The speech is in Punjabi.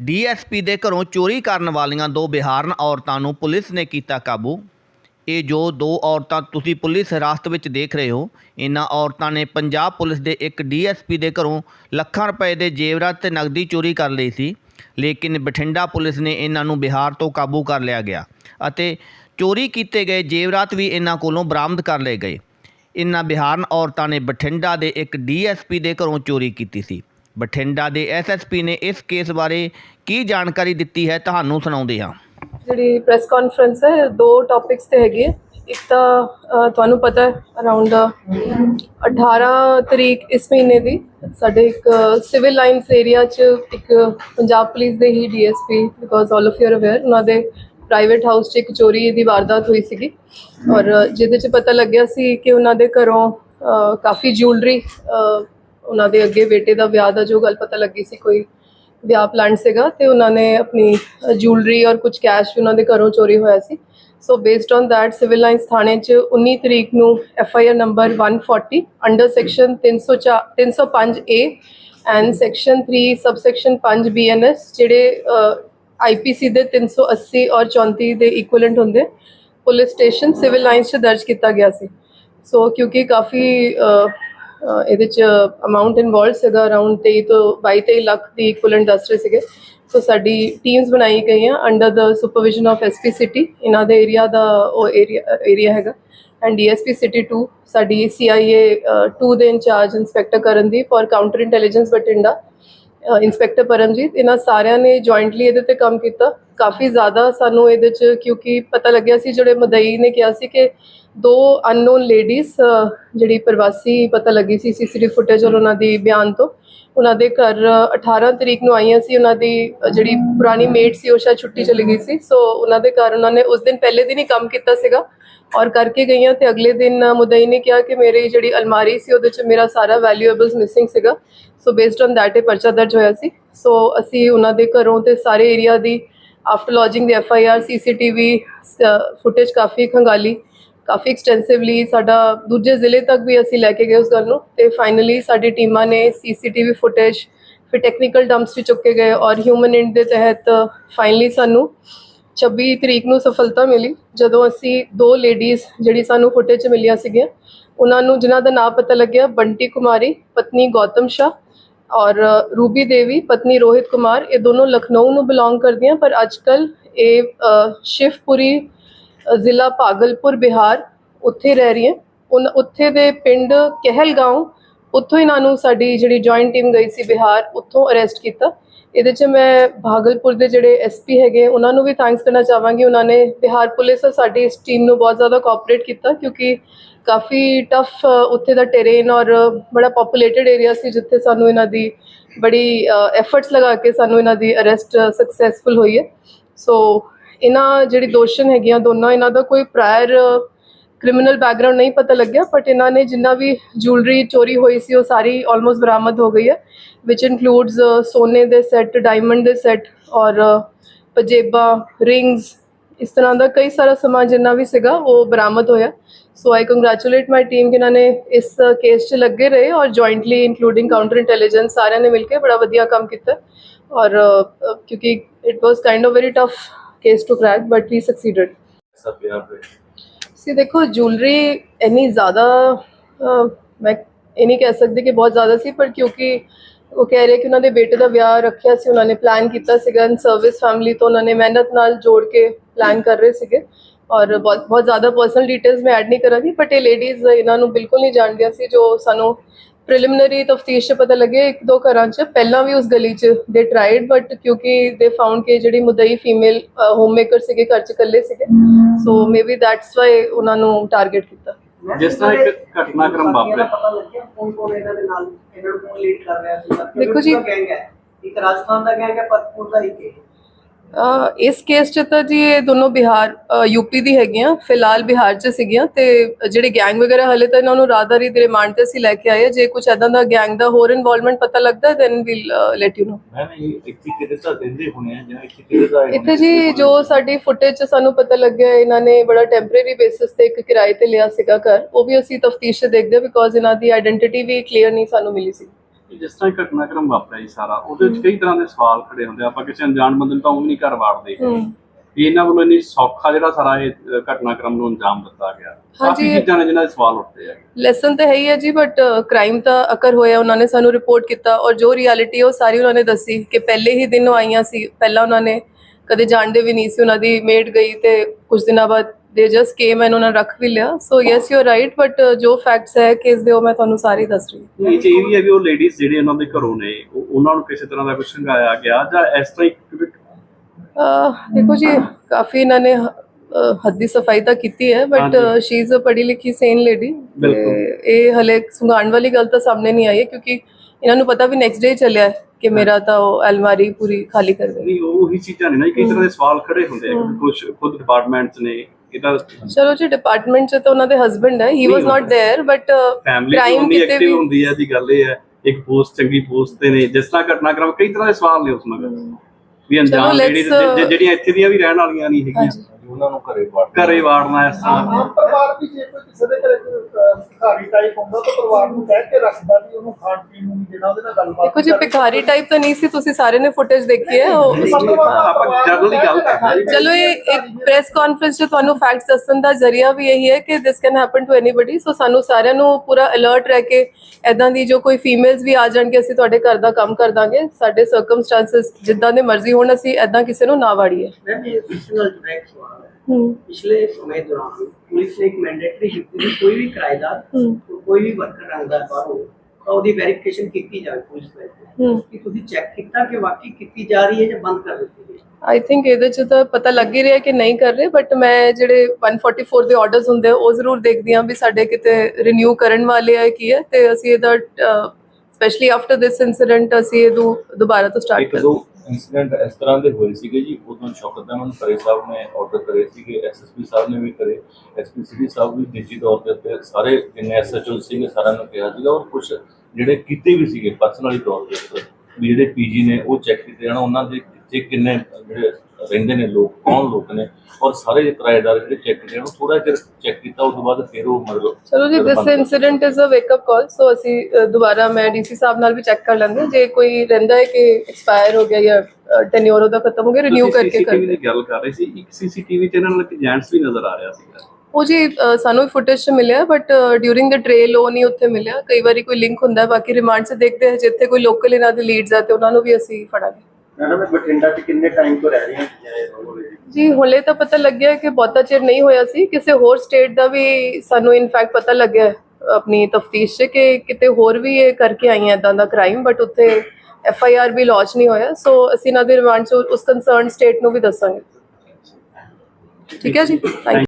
ਡੀਐਸਪੀ ਦੇ ਘਰੋਂ ਚੋਰੀ ਕਰਨ ਵਾਲੀਆਂ ਦੋ ਬਿਹਾਰਨ ਔਰਤਾਂ ਨੂੰ ਪੁਲਿਸ ਨੇ ਕੀਤਾ ਕਾਬੂ। ਇਹ ਜੋ ਦੋ ਔਰਤਾਂ ਤੁਸੀਂ ਪੁਲਿਸ ਹਿਰਾਸਤ ਵਿੱਚ ਦੇਖ ਰਹੇ ਹੋ, ਇਹਨਾਂ ਔਰਤਾਂ ਨੇ ਪੰਜਾਬ ਪੁਲਿਸ ਦੇ ਇੱਕ ਡੀਐਸਪੀ ਦੇ ਘਰੋਂ ਲੱਖਾਂ ਰੁਪਏ ਦੇ ਜੇਵਰਾਤ ਤੇ ਨਗਦੀ ਚੋਰੀ ਕਰ ਲਈ ਸੀ, ਲੇਕਿਨ ਬਠਿੰਡਾ ਪੁਲਿਸ ਨੇ ਇਹਨਾਂ ਨੂੰ ਬਿਹਾਰ ਤੋਂ ਕਾਬੂ ਕਰ ਲਿਆ ਗਿਆ ਅਤੇ ਚੋਰੀ ਕੀਤੇ ਗਏ ਜੇਵਰਾਤ ਵੀ ਇਹਨਾਂ ਕੋਲੋਂ ਬਰਾਮਦ ਕਰ ਲਏ ਗਏ। ਇਹਨਾਂ ਬਿਹਾਰਨ ਔਰਤਾਂ ਨੇ ਬਠਿੰਡਾ ਦੇ ਇੱਕ ਡੀਐਸਪੀ ਦੇ ਘਰੋਂ ਚੋਰੀ ਕੀਤੀ ਸੀ। ਬਠਿੰਡਾ ਦੇ ਐਸਐਸਪੀ ਨੇ ਇਸ ਕੇਸ ਬਾਰੇ ਕੀ ਜਾਣਕਾਰੀ ਦਿੱਤੀ ਹੈ? ਤੁਹਾਨੂੰ ਸੁਣਾਉਂਦੇ ਹਾਂ। ਜਿਹੜੀ ਪ੍ਰੈਸ ਕਾਨਫਰੰਸ ਹੈ, ਦੋ ਟੌਪਿਕਸ ਤੇ ਹੈਗੀ ਹੈ। ਇੱਕ ਤਾਂ ਤੁਹਾਨੂੰ ਪਤਾ ਹੈ ਅਰਾਊਂਡ 18 ਤਰੀਕ ਇਸ ਮਹੀਨੇ ਦੀ, ਸਾਡੇ ਇੱਕ ਸਿਵਲ ਲਾਈਨਸ ਏਰੀਆ 'ਚ ਇੱਕ ਪੰਜਾਬ ਪੁਲਿਸ ਦੇ ਹੀ DSP because all of you are aware ਉਹਨਾਂ ਦੇ ਪ੍ਰਾਈਵੇਟ ਹਾਊਸ 'ਚ ਇੱਕ ਚੋਰੀ ਦੀ ਵਾਰਦਾਤ ਹੋਈ ਸੀਗੀ। ਔਰ ਜਿਹਦੇ 'ਚ ਪਤਾ ਲੱਗਿਆ ਸੀ ਕਿ ਉਹਨਾਂ ਦੇ ਘਰੋਂ ਕਾਫੀ ਜਿਊਲਰੀ ਉਹਨਾਂ ਦੇ ਅੱਗੇ ਬੇਟੇ ਦਾ ਵਿਆਹ ਦਾ ਜੋ ਗੱਲ ਪਤਾ ਲੱਗੀ ਸੀ, ਕੋਈ ਵਿਆਹ ਪਲਾਨ ਸੀਗਾ ਤੇ ਉਹਨਾਂ ਨੇ ਆਪਣੀ ਜੁਐਲਰੀ ਔਰ ਕੁਝ ਕੈਸ਼ ਵੀ ਉਹਨਾਂ ਦੇ ਘਰੋਂ ਚੋਰੀ ਹੋਇਆ ਸੀ। So based on that civil lines ਥਾਣੇ 'ਚ 19 ਤਰੀਕ ਨੂੰ F I R number 140 under section 304 305 A and section 3 subsection 5 BNS ਜਿਹੜੇ ਆਈਪੀਸੀ ਦੇ 380 ਔਰ 34 ਦੇ ਇਕੁਇਵਲੈਂਟ ਹੁੰਦੇ ਪੁਲਿਸ ਸਟੇਸ਼ਨ ਸਿਵਲ ਲਾਈਨਸ 'ਚ ਦਰਜ ਕੀਤਾ ਗਿਆ ਸੀ। ਸੋ ਕਿਉਂਕਿ ਕਾਫੀ ਇਹਦੇ ਚ ਅਮਾਉਂਟ ਇਨਵੋਲਵ ਸੀਗਾ ਅਰਾਊਂਡ 23 ਤੋਂ 22 23 ਲੱਖ ਦੀ ਇਕੁਇਵਲੈਂਟ ਦੱਸ ਰਹੇ ਸੀਗੇ। ਸੋ ਸਾਡੀ ਟੀਮਸ ਬਣਾਈ ਗਈਆਂ ਅੰਡਰ ਦਾ ਸੁਪਰਵਿਜ਼ਨ ਆਫ ਐਸਪੀ ਸਿਟੀ ਇਹਨਾਂ ਦੇ ਏਰੀਆ ਦਾ ਉਹ ਏਰੀਆ ਏਰੀਆ ਹੈਗਾ। ਐਂਡ ਡੀਐਸਪੀ ਸਿਟੀ 2 ਸਾਡੀ ਸੀਆਈਏ 2 ਦੇ ਇੰਚਾਰਜ ਇੰਸਪੈਕਟਰ ਕਰਨਦੀਪ ਔਰ ਕਾਊਂਟਰ ਇੰਟੈਲੀਜੈਂਸ ਬਟਿੰਡਾ ਅ, ਇੰਸਪੈਕਟਰ ਪਰਮਜੀਤ ਇਹਨਾਂ ਸਾਰਿਆਂ ਨੇ ਜੁਆਇੰਟਲੀ ਇਹਦੇ ਤੇ ਕੰਮ ਕੀਤਾ। ਕਾਫੀ ਜ਼ਿਆਦਾ ਸਾਨੂੰ ਇਹਦੇ ਚ ਕਿਉਂਕਿ ਪਤਾ ਲੱਗਿਆ ਸੀ, ਜਿਹੜੇ ਮਦਈ ਨੇ ਕਿਹਾ ਸੀ ਕਿ ਦੋ ਅਨਨੋਨ ਲੇਡੀਜ਼ ਜਿਹੜੀ ਪ੍ਰਵਾਸੀ ਪਤਾ ਲੱਗੀ ਸੀ ਸੀਸੀਟੀਵੀ ਫੁਟੇਜ ਔਰ ਉਹਨਾਂ ਦੀ ਬਿਆਨ ਤੋਂ, ਉਹਨਾਂ ਦੇ ਘਰ 18 ਤਰੀਕ ਨੂੰ ਆਈਆਂ ਸੀ, ਉਹਨਾਂ ਦੀ ਜਿਹੜੀ ਪੁਰਾਣੀ ਮੇਟ ਸੀ ਉਹ ਸ਼ਾਇਦ ਛੁੱਟੀ ਚਲੀ ਗਈ ਸੀ, ਸੋ ਉਹਨਾਂ ਦੇ ਘਰ ਉਹਨਾਂ ਨੇ ਉਸ ਦਿਨ ਪਹਿਲੇ ਦਿਨ ਹੀ ਕੰਮ ਕੀਤਾ ਸੀਗਾ ਔਰ ਕਰਕੇ ਗਈਆਂ ਤੇ ਅਗਲੇ ਦਿਨ ਮੁਦਈ ਨੇ ਕਿਹਾ ਕਿ ਮੇਰੀ ਜਿਹੜੀ ਅਲਮਾਰੀ ਸੀ ਉਹਦੇ ਚ ਮੇਰਾ ਸਾਰਾ ਵੈਲਿਊਏਬਲਸ ਮਿਸਿੰਗ ਸੀਗਾ, ਸੋ ਬੇਸਡ ਔਨ ਥੈਟ ਇਹ ਪਰਚਾ ਦਰਜ ਹੋਇਆ ਸੀ, ਸੋ ਅਸੀਂ ਉਹਨਾਂ ਦੇ ਘਰੋਂ ਤੇ ਸਾਰੇ ਏਰੀਆ ਦੀ after lodging the F I R CCTV footage ਕਾਫੀ ਖੰਗਾਲੀ, ਕਾਫੀ ਐਕਸਟੈਂਸਿਵਲੀ ਸਾਡਾ ਦੂਜੇ ਜ਼ਿਲ੍ਹੇ ਤੱਕ ਵੀ ਅਸੀਂ ਲੈ ਕੇ ਗਏ ਉਸ ਗੱਲ ਨੂੰ ਤੇ ਫਾਈਨਲੀ ਸਾਡੀ ਟੀਮਾਂ ਨੇ ਸੀਸੀਟੀਵੀ ਫੁਟੇਜ ਫਿਰ ਟੈਕਨੀਕਲ ਡੰਪਸ ਵੀ ਚੁੱਕੇ ਗਏ ਔਰ ਹਿਊਮਨ ਇੰਡ ਦੇ ਤਹਿਤ ਫਾਈਨਲੀ ਸਾਨੂੰ 26 ਤਰੀਕ ਨੂੰ ਸਫਲਤਾ ਮਿਲੀ, ਜਦੋਂ ਅਸੀਂ ਦੋ ਲੇਡੀਜ਼ ਜਿਹੜੀ ਸਾਨੂੰ ਫੁਟੇਜ 'ਚ ਮਿਲੀਆਂ ਸੀਗੀਆਂ, ਉਹਨਾਂ ਨੂੰ ਜਿਨ੍ਹਾਂ ਦਾ ਨਾਮ ਪਤਾ ਲੱਗਿਆ, ਬੰਟੀ ਕੁਮਾਰੀ, ਪਤਨੀ ਗੌਤਮ ਸ਼ਾ ਔਰ ਰੂਬੀ ਦੇਵੀ, ਪਤਨੀ ਰੋਹਿਤ ਕੁਮਾਰ, ਇਹ ਦੋਨੋਂ ਲਖਨਊ ਨੂੰ ਬਿਲੋਂਗ ਕਰਦੀਆਂ, ਪਰ ਅੱਜਕੱਲ ਇਹ ਸ਼ਿਵਪੁਰੀ ਜ਼ਿਲ੍ਹਾ ਭਾਗਲਪੁਰ ਬਿਹਾਰ ਉੱਥੇ ਰਹਿ ਰਹੀਆਂ। ਉਨ, ਉੱਥੇ ਦੇ ਪਿੰਡ ਕਹਿਲਗਾঁव ਉੱਥੋਂ ਇਹਨਾਂ ਨੂੰ ਸਾਡੀ ਜਿਹੜੀ ਜੁਆਇੰਟ ਟੀਮ ਗਈ ਸੀ ਬਿਹਾਰ, ਉੱਥੋਂ ਅਰੈਸਟ ਕੀਤਾ। ਇਹਦੇ 'ਚ ਮੈਂ ਭਾਗਲਪੁਰ ਦੇ ਜਿਹੜੇ ਐਸਪੀ ਹੈਗੇ ਉਹਨਾਂ ਨੂੰ ਵੀ ਥੈਂਕਸ ਕਰਨਾ ਚਾਹਾਂਗੀ। ਉਹਨਾਂ ਨੇ ਬਿਹਾਰ ਪੁਲਿਸ ਸਾਡੀ ਇਸ ਟੀਮ ਨੂੰ ਬਹੁਤ ਜ਼ਿਆਦਾ ਕੋਆਪਰੇਟ ਕੀਤਾ, ਕਿਉਂਕਿ ਕਾਫੀ ਟਫ ਉੱਥੇ ਦਾ ਟੈਰੇਨ ਔਰ ਬੜਾ ਪੋਪੂਲੇਟਡ ਏਰੀਆ ਸੀ, ਜਿੱਥੇ ਸਾਨੂੰ ਇਹਨਾਂ ਦੀ ਬੜੀ ਐਫਰਟਸ ਲਗਾ ਕੇ ਸਾਨੂੰ ਇਹਨਾਂ ਦੀ ਅਰੈਸਟ ਸਕਸੈਸਫੁਲ ਹੋਈ ਹੈ। ਸੋ ਇਹਨਾਂ ਜਿਹੜੀ ਦੋਸ਼ਨ ਹੈਗੀਆਂ ਦੋਨਾਂ, ਇਹਨਾਂ ਦਾ ਕੋਈ ਪ੍ਰਾਇਰ ਕ੍ਰਿਮੀਨਲ ਬੈਕਗ੍ਰਾਉਂਡ ਨਹੀਂ ਪਤਾ ਲੱਗਿਆ ਬਟ ਇਹਨਾਂ ਨੇ ਜਿੰਨਾ ਵੀ ਜੁਐਲਰੀ ਚੋਰੀ ਹੋਈ ਸੀ, ਉਹ ਸਾਰੀ ਆਲਮੋਸਟ ਬਰਾਮਦ ਹੋ ਗਈ ਹੈ ਵਿਚ ਇਨਕਲੂਡਸ ਸੋਨੇ ਦੇ ਸੈੱਟ ਡਾਇਮੰਡ ਦੇ ਸੈੱਟ ਔਰ ਪਜੇਬਾ ਰਿੰਗਸ ਇਸ ਤਰ੍ਹਾਂ ਦਾ ਕਈ ਸਾਰਾ ਸਮਾਂ ਜਿੰਨਾ ਵੀ ਸੀਗਾ ਉਹ ਬਰਾਮਦ ਹੋਇਆ। ਸੋ ਆਈ ਕੰਗ੍ਰੈਚੁਲੇਟ ਮਾਈ ਟੀਮ ਜਿਨ੍ਹਾਂ ਨੇ ਇਸ ਕੇਸ 'ਚ ਲੱਗੇ ਰਹੇ ਔਰ ਜੁਆਇੰਟਲੀ ਇਨਕਲੂਡਿੰਗ ਕਾਊਂਟਰ ਇੰਟੈਲੀਜੈਂਸ ਸਾਰਿਆਂ ਨੇ ਮਿਲ ਕੇ ਬੜਾ ਵਧੀਆ ਕੰਮ ਕੀਤਾ। ਔਰ ਕਿਉਂਕਿ it was kind of very tough case to crack but we succeeded ਸੀ ਦੇਖੋ ਜੁਐਲਰੀ ਇੰਨੀ ਜ਼ਿਆਦਾ ਮੈਂ ਇਹ ਨਹੀਂ ਕਹਿ ਸਕਦੀ ਕਿ ਬਹੁਤ ਜ਼ਿਆਦਾ ਸੀ ਪਰ ਕਿਉਂਕਿ ਉਹ ਕਹਿ ਰਹੇ ਕਿ ਉਹਨਾਂ ਦੇ ਬੇਟੇ ਦਾ ਵਿਆਹ ਰੱਖਿਆ ਸੀ ਉਹਨਾਂ ਨੇ ਪਲਾਨ ਕੀਤਾ ਸੀਗਾ ਇਨ ਸਰਵਿਸ ਫੈਮਿਲੀ ਤੋਂ ਉਹਨਾਂ ਨੇ ਮਿਹਨਤ ਨਾਲ ਜੋੜ ਕੇ ਪਲਾਨ ਕਰ ਰਹੇ ਸੀਗੇ ਔਰ ਬਹੁਤ ਬਹੁਤ ਜ਼ਿਆਦਾ ਪਰਸਨਲ ਡਿਟੇਲਸ ਮੈਂ ਐਡ ਨਹੀਂ ਕਰਾਂਗੀ ਬਟ ਇਹ ਲੇਡੀਜ਼ ਇਹਨਾਂ ਨੂੰ ਬਿਲਕੁਲ ਨਹੀਂ ਜਾਣਦੀਆਂ ਸੀ ਜੋ ਸਾਨੂੰ ਪ੍ਰੀਲਿਮਿਨਰੀ ਤਫਤੀਸ਼ 'ਚ ਪਤਾ ਲੱਗੇ ਇੱਕ ਦੋ ਘਰਾਂ 'ਚ ਪਹਿਲਾਂ ਵੀ ਉਸ ਗਲੀ 'ਚ ਦੇ ਟਰਾਈਡ ਬਟ ਕਿਉਂਕਿ ਦੇ ਫਾਊਂਡ ਕਿ ਜਿਹੜੀ ਮੁਦਈ ਫੀਮੇਲ ਹੋਮਮੇਕਰ ਸੀਗੇ ਘਰ ਚ ਇਕੱਲੇ ਸੀਗੇ ਸੋ ਮੇਬੀ ਦੈਟਸ ਵਾਈ ਉਹਨਾਂ ਨੂੰ ਟਾਰਗੇਟ ਕੀਤਾ ਜਿਸ ਤਰ੍ਹਾਂ ਇੱਕ ਘਟਨਾਕ੍ਰਮ ਵਾਪਰਿਆ ਪਤਾ ਲੱਗਿਆ ਕੌਣ ਕੌਣ ਇਹਨਾਂ ਦੇ ਨਾਲ ਇਹਨਾਂ ਨੂੰ ਕੌਣ ਲੀਡ ਕਰ ਰਿਹਾ ਸੀ ਦੇਖੋ ਜੀ- ਹੈ ਇੱਕ ਰਾਜਸਥਾਨ ਦਾ ਗੈਂਗ ਹੈ ਪਤਪੁਰ ਦਾ ਹੈ ਅਹ ਇਸ ਕੇਸ 'ਚ ਤਾਂ ਜੀ ਇਹ ਦੋਨੋਂ ਬਿਹਾਰ ਯੂਪੀ ਦੀ ਹੈਗੀਆਂ ਫਿਲਹਾਲ ਬਿਹਾਰ 'ਚ ਸੀਗੀਆਂ ਤੇ ਜਿਹੜੇ ਗੈਂਗ ਵਗੈਰਾ ਹਲੇ ਤਾਂ ਇਹਨਾਂ ਨੂੰ ਰਾਦਾਰੀ ਦੇ ਰਿਮਾਂਡ ਤੇ ਅਸੀਂ ਲੈ ਕੇ ਆਏ। ਜੇ ਕੁਝ ਐਦਾਂ ਦਾ ਗੈਂਗ ਦਾ ਹੋਰ ਇਨਵੋਲਵਮੈਂਟ ਪਤਾ ਲੱਗਦਾ then we'll let you know ਇੱਥੇ ਜੀ ਜੋ ਸਾਡੀ ਫੁਟੇਜ 'ਚ ਸਾਨੂੰ ਪਤਾ ਲੱਗਿਆ ਇਹਨਾਂ ਨੇ ਬੜਾ ਟੈਂਪਰੇਰੀ ਬੇਸਿਸ ਤੇ ਇੱਕ ਕਿਰਾਏ ਤੇ ਲਿਆ ਸੀਗਾ ਘਰ। ਉਹ ਵੀ ਅਸੀਂ ਤਫਤੀਸ਼ 'ਚ ਦੇਖਦੇ ਬਿਕੋਜ਼ ਇਹਨਾਂ ਦੀ ਆਇਡੈਂਟੀਟੀ ਵੀ ਕਲੀਅਰ ਨਹੀਂ ਸਾਨੂੰ ਮਿਲੀ ਸੀ। ਜਿਸ ਤਰ੍ਹਾਂ ਇਹ ਘਟਨਾਕ੍ਰਮ ਵਾਪਰਿਆ ਜੀ ਸਾਰਾ ਉਹਦੇ ਵਿੱਚ ਕਈ ਤਰ੍ਹਾਂ ਦੇ ਸਵਾਲ ਖੜੇ ਹੁੰਦੇ ਆ। ਆਪਾਂ ਕਿਸੇ ਅਣਜਾਣ ਬੰਦੇ ਨੂੰ ਤਾਂ ਉਹ ਨਹੀਂ ਘਰ ਵਾੜਦੇ। ਵੀ ਇਹਨਾਂ ਵੱਲੋਂ ਇੰਨੀ ਸੌਖਾ ਜਿਹੜਾ ਸਾਰਾ ਇਹ ਘਟਨਾਕ੍ਰਮ ਨੂੰ ਅੰਜਾਮ ਦਿੱਤਾ ਗਿਆ। ਕਾਫੀ ਹਾਂਜੀ। ਚੀਜ਼ਾਂ ਨੇ ਜਿਨ੍ਹਾਂ ਦੇ ਸਵਾਲ ਉੱਠਦੇ ਆ। ਲੈਸਨ ਤਾਂ ਹੈ ਹੀ ਹੈ ਜੀ ਬਟ ਕ੍ਰਾਈਮ ਤਾਂ ਅਕਰ ਹੋਇਆ ਉਹਨਾਂ ਨੇ ਸਾਨੂੰ ਰਿਪੋਰਟ ਕੀਤਾ ਔਰ ਜੋ ਰਿਐਲਿਟੀ ਉਹ ਸਾਰੀ ਉਹਨਾਂ ਨੇ ਦੱਸੀ ਕਿ ਪਹਿਲੇ ਹੀ ਦਿਨ ਉਹ ਆਈਆਂ ਸੀ। ਪਹਿਲਾਂ ਉਹਨਾਂ ਨੇ ਕਦੇ ਜਾਣਦੇ ਵੀ ਨਹੀਂ ਸੀ ਉਹਨਾਂ ਦੀ ਮੇਡ ਗਈ ਤੇ ਕੁਝ ਦਿਨਾਂ ਬਾਅਦ ਦੇ ਜਸਟ ਕੇਮ ਐਂਡ ਉਹਨਾਂ ਰੱਖ ਵੀ ਲਿਆ so yes you are right but ਜੋ ਫੈਕਟਸ ਹੈ ਕੇਸ ਦੇ ਉਹ ਮੈਂ ਤੁਹਾਨੂੰ ਸਾਰੇ ਦੱਸ ਰਹੀ ਹਾਂ ਇਹ ਚ ਇਹ ਵੀ ਹੈ ਵੀ ਉਹ ਲੇਡੀਜ਼ ਜਿਹੜੇ ਉਹਨਾਂ ਦੇ ਘਰੋਂ ਨੇ ਉਹ- ਉਹਨਾਂ ਨੂੰ ਕਿਸੇ ਤਰ੍ਹਾਂ ਦਾ ਕੁਝ ਸੰਗਾਇਆ ਗਿਆ ਜਾਂ ਇਸ ਤਰ੍ਹਾਂ ਹੀ ਅਹ ਦੇਖੋ ਜੀ ਕਾਫੀ ਇਹਨਾਂ ਨੇ ਅਹ, ਹੱਦੀ ਸਫ਼ਾਈ ਤਾਂ ਕੀਤੀ ਹੈ ਬਟ ਹਾਂਜੀ। ਸ਼ੀ ਇਜ਼ ਅ ਪੜ੍ਹੀ ਲਿਖੀ ਸੇਨ ਲੇਡੀ ਬਿਲਕੁਲ। ਇਹ ਹਲੇ ਸੁਗਾਉਣ ਵਾਲੀ ਗੱਲ ਤਾਂ ਸਾਹਮਣੇ ਨਹੀਂ ਆਈ ਹੈ ਕਿਉਂਕਿ ਇਹਨਾਂ ਨੂੰ ਪਤਾ ਵੀ ਨੈਕਸਟ ਡੇ ਚੱਲਿਆ ਹੈ ਕਿ ਮੇਰਾ ਤਾਂ ਉਹ ਅਲਮਾਰੀ ਪੂਰੀ ਖਾਲੀ ਕਰ ਦੇ ਨਹੀਂ ਉਹ ਹੀ ਚੀਜ਼ਾਂ ਨੇ ਨਾ ਕਈ ਤਰ੍ਹਾਂ ਦੇ ਸਵਾਲ ਖੜੇ ਹੁੰਦੇ ਆ ਕੁਝ ਖੁਦ ਡਿਪਾਰਟਮੈਂਟਸ ਨੇ ਇਹਦਾ ਚਲੋ ਜੀ ਡਿਪਾਰਟਮੈਂਟ 'ਚ ਤਾਂ ਉਹਨਾਂ ਦੇ ਹਸਬੰਡ ਹੈ ਹੀ ਵਾਸ ਨਹੀਂ not there but family crime ਉਨੀ ਕਿਤੇ ਐਕਟਿਵ ਵੀ ਹੁੰਦੀ ਹੈ ਦੀ ਗੱਲ ਇਹ ਹੈ ਇੱਕ ਪੋਸਟ ਚੰਗੀ ਪੋਸਟ ਤੇ ਨੇ ਜਿਸ ਤਰ੍ਹਾਂ ਘਟਨਾਕ੍ਰਮ ਕਈ ਤਰ੍ਹਾਂ ਦੇ ਸਵਾਲ ਨੇ ਉਸ ਮਗਰ ਵੀ ਅਣਜਾਣ let's, ਲੇਡੀਜ਼ uh, ਜਿਹੜੀਆਂ ਇੱਥੇ ਦੀਆਂ ਵੀ ਰਹਿਣ ਵਾਲੀਆਂ ਨਹੀਂ ਹੈਗੀਆਂ ਹਾਂਜੀ ਉਹਨਾਂ ਨੂੰ ਘਰੇ ਵਾੜ ਘਰੇ ਵਾੜਨਾ ਇਸ ਤਰ੍ਹਾਂ ਆਮ ਪਰਿਵਾਰ ਵੀ ਜੇ ਕੋਈ ਕਿਸੇ ਦੇ ਘਰੇ ਕੋਈ ਅਹ, ਭਿਖਾਰੀ ਟਾਈਪ ਹੁੰਦਾ ਤਾਂ ਪਰਿਵਾਰ ਨੂੰ ਕਹਿ ਕੇ ਰੱਖਦਾ ਵੀ ਉਹਨੂੰ ਖਾਣ ਪੀਣ ਨੂੰ ਨਹੀਂ ਦੇਣਾ ਉਹਦੇ ਨਾਲ ਗੱਲਬਾਤ ਦੇਖੋ ਜੀ। ਭਿਖਾਰੀ ਟਾਈਪ ਤਾਂ ਨਹੀਂ ਸੀ ਤੁਸੀਂ ਸਾਰੇ ਨੇ ਫੁਟੇਜ ਦੇਖੀ ਹੈ ਉਹ ਆਪਾਂ ਜਨਰਲੀ ਗੱਲ ਕਰ ਰਹੇ ਹਾਂ। ਚਲੋ ਇਹ ਇੱਕ ਪ੍ਰੈਸ ਕਾਨਫਰੰਸ 'ਚ ਤੁਹਾਨੂੰ ਫੈਕਟਸ ਦੱਸਣ ਦਾ ਜ਼ਰੀਆ ਵੀ ਇਹੀ ਹੈ ਕਿ this can happen to anybody so ਸਾਨੂੰ ਸਾਰਿਆਂ ਨੂੰ ਪੂਰਾ ਅਲਰਟ ਰਹਿ ਕੇ ਐਦਾਂ ਦੀ ਜੋ ਕੋਈ ਫੀਮੇਲਸ ਵੀ ਆ ਜਾਣਗੇ ਅਸੀਂ ਤੁਹਾਡੇ ਘਰ ਦਾ ਕੰਮ ਕਰ ਦਾਂਗੇ। ਸਾਡੇ ਸਰਕਮਸਟੈਂਸਸ ਜਿੱਦਾਂ ਦੇ ਮਰਜ਼ੀ ਹੋਣ ਅਸੀਂ ਐਦਾਂ ਕਿਸੇ ਨੂੰ ਨਾ ਵਾੜੀਏ। ਮੈਮ ਇਹ ਐਡੀਸ਼ਨਲ ਡਾਇਰੈਕਟ ਸਵਾਲ ਪਿਛਲੇ ਸਮੇਂ ਦੌਰਾਨ ਪੁਲਿਸ ਨੇ ਇੱਕ ਮੈਂਡੇਟਰੀ ਕੀਤੀ ਸੀ ਕੋਈ ਵੀ ਕਿਰਾਏਦਾਰ ਕੋਈ ਵੀ ਵਰਕਰ ਆਉਂਦਾ ਬਾਹਰੋਂ ਤਾਂ ਉਹਦੀ ਵੈਰੀਫਿਕੇਸ਼ਨ ਕੀਤੀ ਜਾਵੇ ਪੁਲਿਸ ਵੱਲੋਂ। ਕਿ ਤੁਸੀਂ ਚੈੱਕ ਕੀਤਾ ਕਿ ਵਾਕਈ ਕੀਤੀ ਜਾ ਰਹੀ ਹੈ ਜਾਂ ਬੰਦ ਕਰ ਦਿੱਤੀ ਗਈ ਹੈ? ਆਈ ਥਿੰਕ ਇਹਦੇ ਚ ਤਾਂ ਪਤਾ ਲੱਗ ਹੀ ਰਿਹਾ ਕਿ ਨਹੀਂ ਕਰ ਰਹੇ ਬਟ ਮੈਂ ਜਿਹੜੇ 144 ਦੇ ਆਰਡਰਸ ਹੁੰਦੇ ਆ, ਉਹ ਜ਼ਰੂਰ ਦੇਖਦੀ ਹਾਂ ਵੀ ਸਾਡੇ ਕਿਤੇ ਰਿਨਿਊ ਕਰਨ ਵਾਲੇ ਆ ਕੀ ਹੈ ਤੇ ਅਸੀਂ ਇਹਦਾ ਸਪੈਸ਼ਲੀ ਆਫਟਰ ਦਿਸ ਇਨਸੀਡੈਂਟ ਅਸੀਂ ਇਹ ਦੁਬਾਰਾ ਤੋਂ ਸਟਾਰਟ ਇੱਕ ਕਰ ਇੰਸੀਡੈਂਟ ਇਸ ਤਰ੍ਹਾਂ ਦੇ ਹੋਏ ਸੀਗੇ ਜੀ ਉਦੋਂ ਸ਼ੌਕਤ ਅਹਿਮਦ ਪਰੇ ਸਾਹਿਬ ਨੇ ਆਰਡਰ ਕਰੇ ਸੀਗੇ ਐਸਐਸਪੀ ਸਾਹਿਬ ਨੇ ਵੀ ਕਰੇ ਐਸਪੀ ਸਿਟੀ ਸਾਹਿਬ ਵੀ ਨਿੱਜੀ ਤੌਰ ਦੇ ਉੱਤੇ ਸਾਰੇ ਜਿੰਨੇ ਐਸਐਚਓ ਸੀਗੇ ਸਾਰਿਆਂ ਨੂੰ ਕਿਹਾ ਸੀਗਾ ਔਰ ਕੁਝ ਜਿਹੜੇ ਕੀਤੇ ਵੀ ਸੀਗੇ ਪਰਸਨਲੀ ਤੌਰ ਦੇ ਉੱਤੇ, ਵੀ ਜਿਹੜੇ ਪੀਜੀ ਨੇ ਉਹ ਚੈੱਕ ਕੀਤੇ ਜਾਣ ਉਹਨਾਂ ਦੇ ਕਿੱਥੇ ਕਿੰਨੇ ਜਿਹੜੇ ਰਹਿੰਦੇ ਨੇ ਲੋਕ ਕੌਣ ਲੋਕ ਨੇ ਔਰ ਸਾਰੇ ਕਿਰਾਏਦਾਰ ਜਿਹੜੇ ਚੈੱਕ ਕੀਤੇ ਜਾਣ ਥੋੜਾ ਜਿਹਾ ਚੈੱਕ ਕੀਤਾ ਉਸ ਤੋਂ ਬਾਅਦ ਫਿਰ ਉਹ ਮਤਲਬ ਚਲੋ ਜੀ ਦਿਸ ਕਰ- incident is a wake up call so ਅਸੀਂ ਦੁਬਾਰਾ ਮੈਂ ਡੀਸੀ ਸਾਹਿਬ ਨਾਲ ਵੀ ਚੈੱਕ ਕਰ ਲਾਂਗੇ ਜੇ ਕੋਈ ਰਹਿੰਦਾ ਹੈ ਕਿ ਐਕਸਪਾਇਰ ਹੋ ਗਿਆ ਜਾਂ ਟੈਨਿਓਰ ਉਹਦਾ ਖਤਮ ਹੋ ਗਿਆ ਰਿਨਿਊ ਕਰਕੇ ਕਰਦੇ ਦੀ ਗੱਲ ਕਰ ਰਹੇ ਸੀ। ਇੱਕ ਸੀਸੀਟੀਵੀ ਤੇ ਇਹਨਾਂ ਨਾਲ ਇੱਕ ਜੈਂਟਸ ਵੀ ਨਜ਼ਰ ਆ ਰਿਹਾ ਸੀਗਾ। ਉਹ ਜੀ ਸਾਨੂੰ ਵੀ ਫੁਟੇਜ ਚ ਮਿਲਿਆ ਬਟ ਡਿਊਰਿੰਗ ਦ ਟ੍ਰੇਲ ਉਹ ਨਹੀਂ ਉੱਥੇ ਮਿਲਿਆ। ਕਈ ਵਾਰੀ ਕੋਈ ਲਿੰਕ ਹੁੰਦਾ ਬਾਕੀ ਰਿਮਾਂਡ 'ਚ ਦੇਖਦੇ ਹਾਂ ਜਿੱਥੇ ਕੋਈ ਲੋਕਲ ਇਹਨਾਂ ਦੇ ਲੀਡਸ ਆ ਤੇ ਉਹਨਾਂ ਨੂੰ ਵੀ ਅਸੀਂ ਫੜਾਂਗੇ। ਮੈਡਮ ਇਹ ਬਠਿੰਡਾ 'ਚ ਕਿੰਨੇ ਟਾਈਮ ਤੋਂ ਰਹਿ ਰਹੀਆਂ ਜੀ ਹੁਣੇ ਤਾਂ ਪਤਾ ਲੱਗਿਆ ਕਿ ਬਹੁਤਾ ਚਿਰ ਨਹੀਂ ਹੋਇਆ ਸੀ। ਕਿਸੇ ਹੋਰ ਸਟੇਟ ਦਾ ਵੀ ਸਾਨੂੰ ਇਨਫੈਕਟ ਪਤਾ ਲੱਗਿਆ ਆਪਣੀ ਤਫਤੀਸ਼ 'ਚ ਕਿ ਕਿਤੇ ਹੋਰ ਵੀ ਇਹ ਕਰਕੇ ਆਈਆਂ ਇਦਾਂ ਦਾ ਕ੍ਰਾਈਮ ਬਟ ਉੱਥੇ ਐਫ ਆਈ ਆਰ ਵੀ ਲਾਂਚ ਨਹੀਂ ਹੋਇਆ। ਸੋ ਅਸੀਂ ਇਹਨਾਂ ਦੇ ਰਿਮਾਂਡ 'ਚ ਉਸ ਕੰਸਰਨ ਸਟੇਟ ਨੂੰ ਵੀ ਦੱਸਾਂਗੇ। ਠੀਕ ਹੈ ਜੀ? ਥੈਂਕ